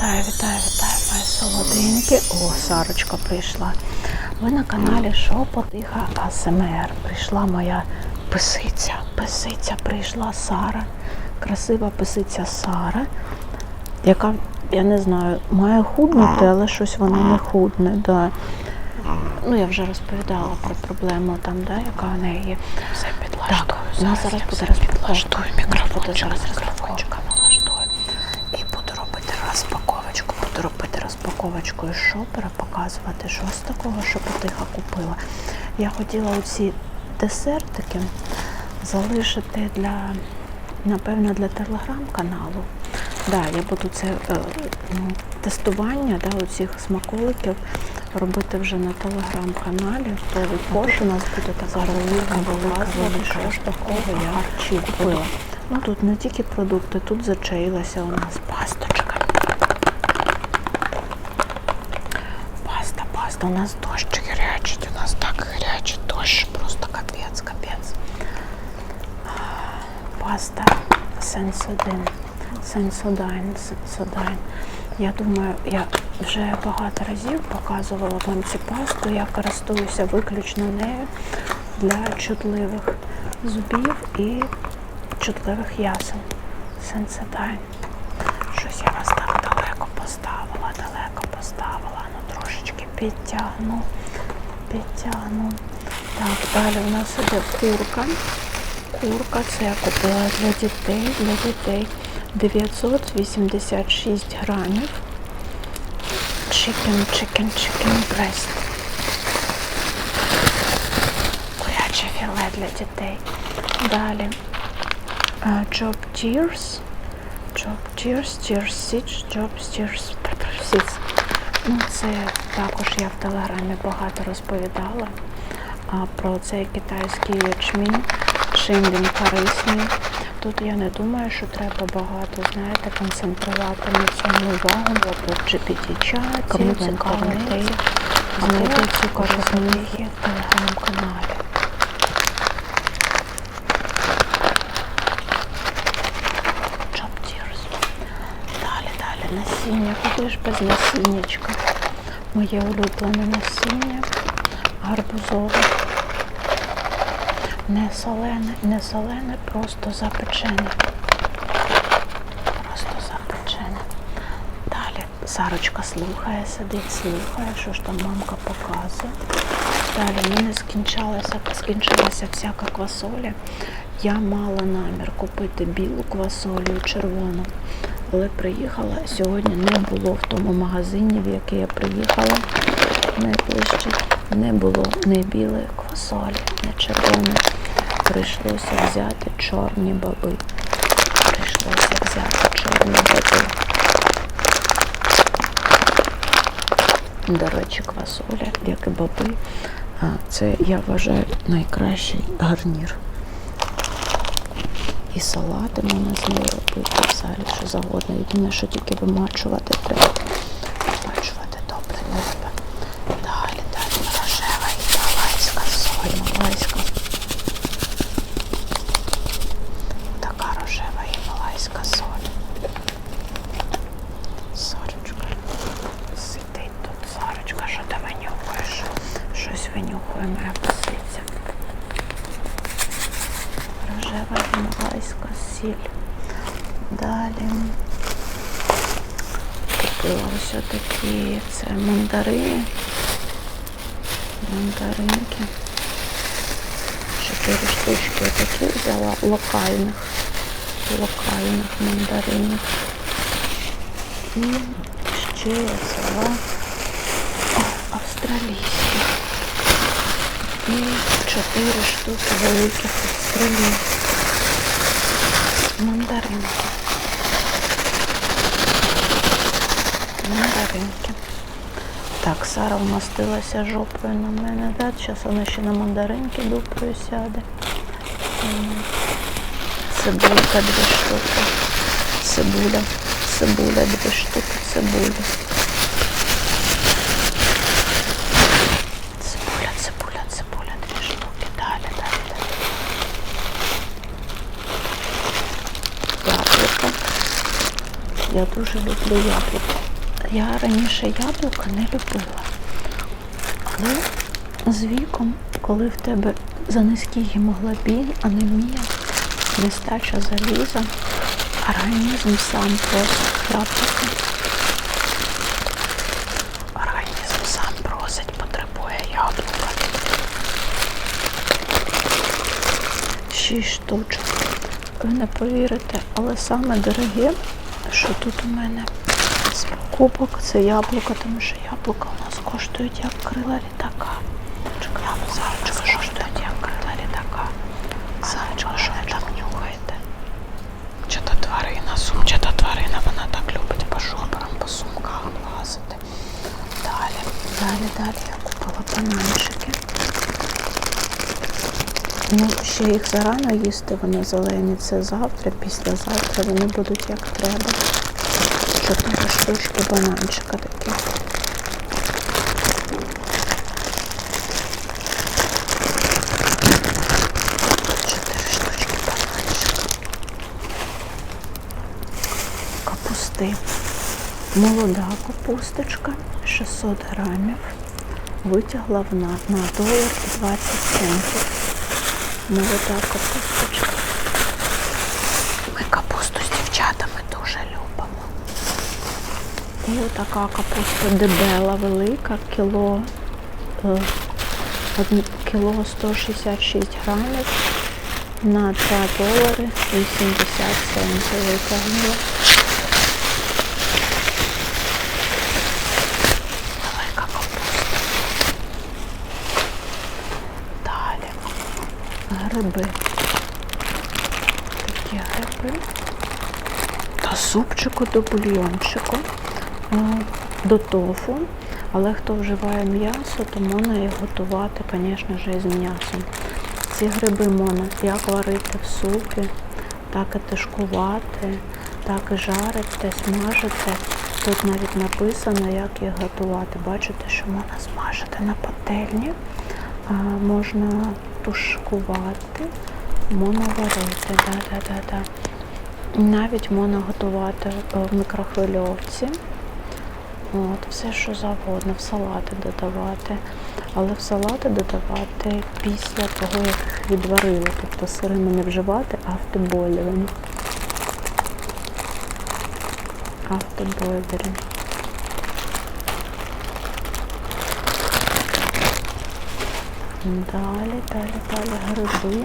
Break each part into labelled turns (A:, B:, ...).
A: Вітаю, вітаю, вітаю, мої солоденькі. О, Сарочка прийшла. Ви на каналі Шо Потиха АСМР. Прийшла моя писиця. Писиця прийшла Сара. Красива писиця Сара, яка, я не знаю, має худнути, але щось вона не худне. Да. Ну, я вже розповідала про проблему там, да, яка в неї є. Все підлаштую. Так, нас зараз буде розпаковка. Буде зараз розпаковка налаштую. І буду робити розпаковочку. Буду із шопера, показувати, що з такого, що потиха купила. Я хотіла оці десертики залишити для, напевно, для телеграм-каналу. Да, я буду це е, тестування да, оцих смаколиків робити вже на телеграм-каналі. То також у нас буде така велика, велика, велика, такого я купила. Ну тут не тільки продукти, тут зачаїлася у нас пасточка. Паста, у нас дощ гарячить, у нас так гарячий дощ, просто капець, капець. Паста Сенсодин. Сенсодайн, Сенсодайн. Я думаю, я вже багато разів показувала вам цю пасту. Я користуюся виключно нею для чутливих зубів і чутливих ясен. Сенсодайн. Щось я вас так далеко поставила, далеко поставила. Ну трошечки підтягну, підтягну. Так, далі у нас іде курка. Курка, це я купила для дітей, для дітей 986 грамів. Chicken, chicken, chicken breast. Куряче філе для дітей. Далі Job Tears. Job Tears, Tears Stitch, Job Tears. Ну, це також я в телеграмі багато розповідала а, про цей китайський ячмінь. Чим він корисний. Тут я не думаю, що треба багато, знаєте, концентрувати на цьому увагу, бо тут GPT-чаті,
B: Кому
A: інтернеті. Знайти ці корисні в телеграм-каналі. Далі, далі, насіння. Куди ж без насіннячка? Моє улюблене насіння. Гарбузове. Не солене, не солене, просто запечене. Просто запечене. Далі Сарочка слухає, сидить, слухає, що ж там мамка показує. Далі в мене скінчилася, скінчилася всяка квасоля. Я мала намір купити білу квасолю червону. Але приїхала, сьогодні не було в тому магазині, в який я приїхала найближче. Не було ні білої квасолі, ні червоної. Прийшлося взяти чорні баби. Прийшлося взяти чорні баби. До речі, квасоля, як і баби, це я вважаю найкращий гарнір. І салати можна з нею робити, взагалі що завгодно. Єдине, що тільки вимачувати треба. Вимачувати добре не треба. Далі, далі, рожева і малайська соль, малайська. Така рожева і малайська соль. Сарочка. Сидить тут Сарочка, що ти винюхаєш? Щось винюхує моя гімалайська сіль. Далі купила ось такі це мандарини. Мандаринки. Чотири штучки такі взяла локальних. Локальних мандаринів. І ще я взяла австралійських. І чотири штуки великих австралійських. Мандаринки. Мандаринки. Так, Сара вмостилася жопою на мене. Да? Зараз вона ще на мандаринки дупою сяде. Цибулька дві штуки. Цибуля. Цибуля дві штуки. Цибуля, цибуля, цибуля, дві штуки. Далі, далі, далі. Яблуко. Я дуже люблю яблуко. Я раніше яблука не любила. Але з віком, коли в тебе за низький гемоглобін, анемія, нестача заліза, організм сам просить яблука. Організм сам просить, потребує яблука. Шість штучок. Ви не повірите, але саме дороге, що тут у мене з покупок, це яблука, тому що яблука у нас коштують як крила літака. Зарочка, коштують як крила літака. Зарочка, що ви так нюхаєте? Чи то тварина, сум, чи тварина, вона так любить по шоперам, по сумках лазити. Далі, далі, далі я купила бананчики. Ну, ще їх зарано їсти, вони зелені. Це завтра, післязавтра вони будуть як треба. Чотири штучки бананчика такі. Чотири штучки бананчика. Капусти. Молода капусточка 600 грамів. Витягла вона на долар 20 центів. Молода капусточка. Ми капусту з дівчатами дуже любимо. І отака капуста дебела велика, кіло, кіло 166 грамів на 2 долари 80 центів витягнула. Велика капуста. Далі. Гриби. Такі гриби. До супчику, до бульйончику, до тофу. Але хто вживає м'ясо, то можна їх готувати, звісно ж, із м'ясом. Ці гриби можна як варити в супі, так і тишкувати, так і жарити, смажити. Тут навіть написано, як їх готувати. Бачите, що можна смажити на пательні, можна тушкувати, можна варити. Да, да, да, да. Навіть можна готувати е, в мікрохвильовці. От, все, що завгодно, в салати додавати. Але в салати додавати після того, як відварили. Тобто сирими не вживати, а автобойлером. Автобойлером. Далі, далі, далі гриби.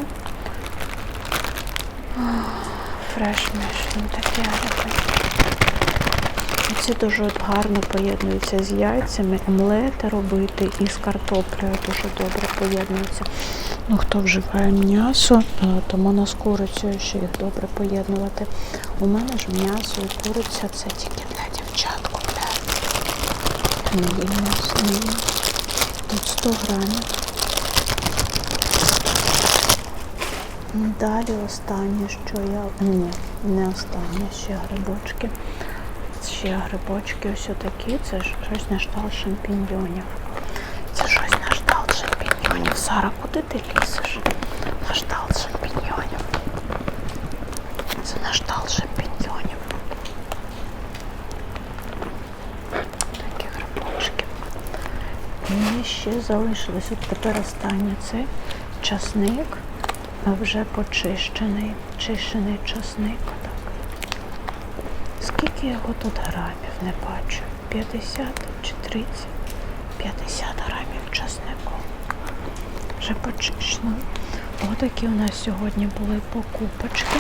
A: Фреш меш, такі гриби. Ці дуже гарно поєднуються з яйцями, омлети робити і з картоплею дуже добре поєднуються. Ну, хто вживає м'ясо, е, то можна з курицею ще їх добре поєднувати. У мене ж м'ясо і куриця це тільки для дівчат купляю. Не їм м'ясо, не їм. Тут 100 грамів. Далі останнє, що я... Ні, не останнє, ще грибочки. Ще грибочки ось такі, це щось на кшталт шампіньйонів. Це щось на кшталт шампіньйонів. Сара, куди ти лізеш? На кшталт шампіньйонів. Це на кшталт шампіньйонів. Такі грибочки. І ще залишилось. От тепер останнє це часник, а вже почищений. Чищений часник. Так. Скільки його тут грамів не бачу? 50 чи 30? 50 грамів часнику. Вже почищено. Отакі у нас сьогодні були покупочки.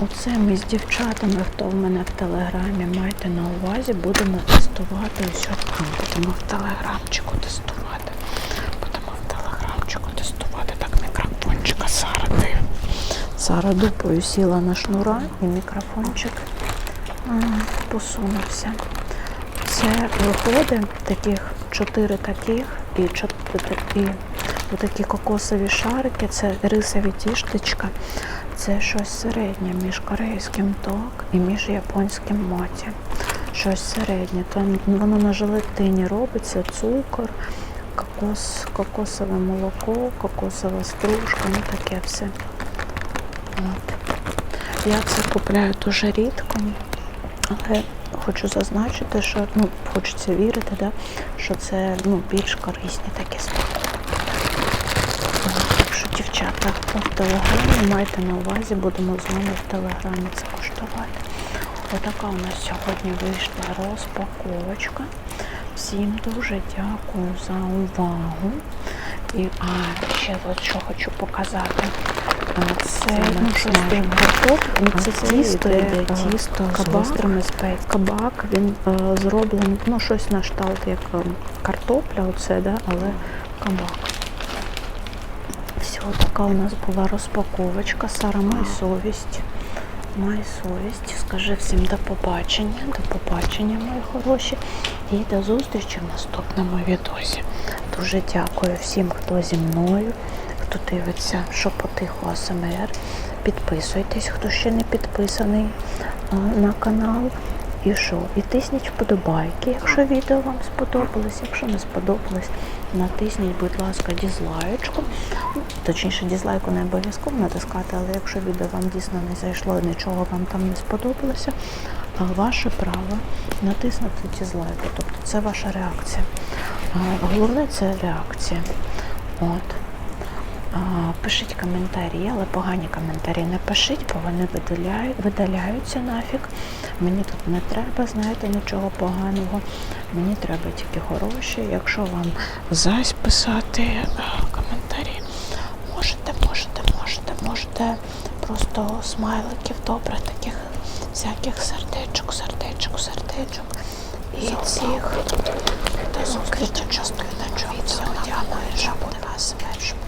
A: Оце ми з дівчатами, хто в мене в телеграмі, майте на увазі, будемо тестувати. Ось ми будемо в телеграмчику тестувати. Будемо в телеграмчику тестувати. Так, мікрофончика Сара диv. Сара дупою сіла на шнура і мікрофончик посунувся. Це виходить таких чотири таких і чотири і отакі кокосові шарики, це рисові тіштечка. Це щось середнє між корейським ток і між японським моті. Щось середнє. Там воно на желатині робиться, цукор, кокос, кокосове молоко, кокосова стружка, ну таке все. Я це купляю дуже рідко, але хочу зазначити, що ну, хочеться вірити, да, що це ну, більш корисні такі смаки. Так що, дівчата, в телеграмі майте на увазі, будемо з вами в телеграмі це куштувати. Отака у нас сьогодні вийшла розпаковочка. Всім дуже дякую за увагу. І а, ще от що хочу показати. Це ну, щось тим ну, це тісто,
B: йде, е,
A: тісто з
B: кабак.
A: гострими спеціями. Кабак, він е, зроблений, ну щось на кшталт як е, картопля, оце, да, але кабак. Все, така у нас була розпаковочка. Сара, май совість. Май совість. Скажи всім до побачення. До побачення, мої хороші. І до зустрічі в наступному відосі. Дуже дякую всім, хто зі мною, хто дивиться, що потихо АСМР. Підписуйтесь, хто ще не підписаний на канал. І що? І тисніть вподобайки, якщо відео вам сподобалось. Якщо не сподобалось, натисніть, будь ласка, дізлайочку. Ну, Точніше, дізлайку не обов'язково натискати, але якщо відео вам дійсно не зайшло, і нічого вам там не сподобалося, ваше право натиснути дізлайк. Тобто це ваша реакція. Головне це реакція. От. Пишіть коментарі, але погані коментарі не пишіть, бо вони видаляють, видаляються нафіг. Мені тут не треба, знаєте, нічого поганого. Мені треба тільки хороші. Якщо вам зась писати коментарі, можете, можете, можете, можете просто смайликів добре, таких всяких сердечок, сердечок, сердечок. І цих до зустрічі, чому. Дякую, що буде вас, щоб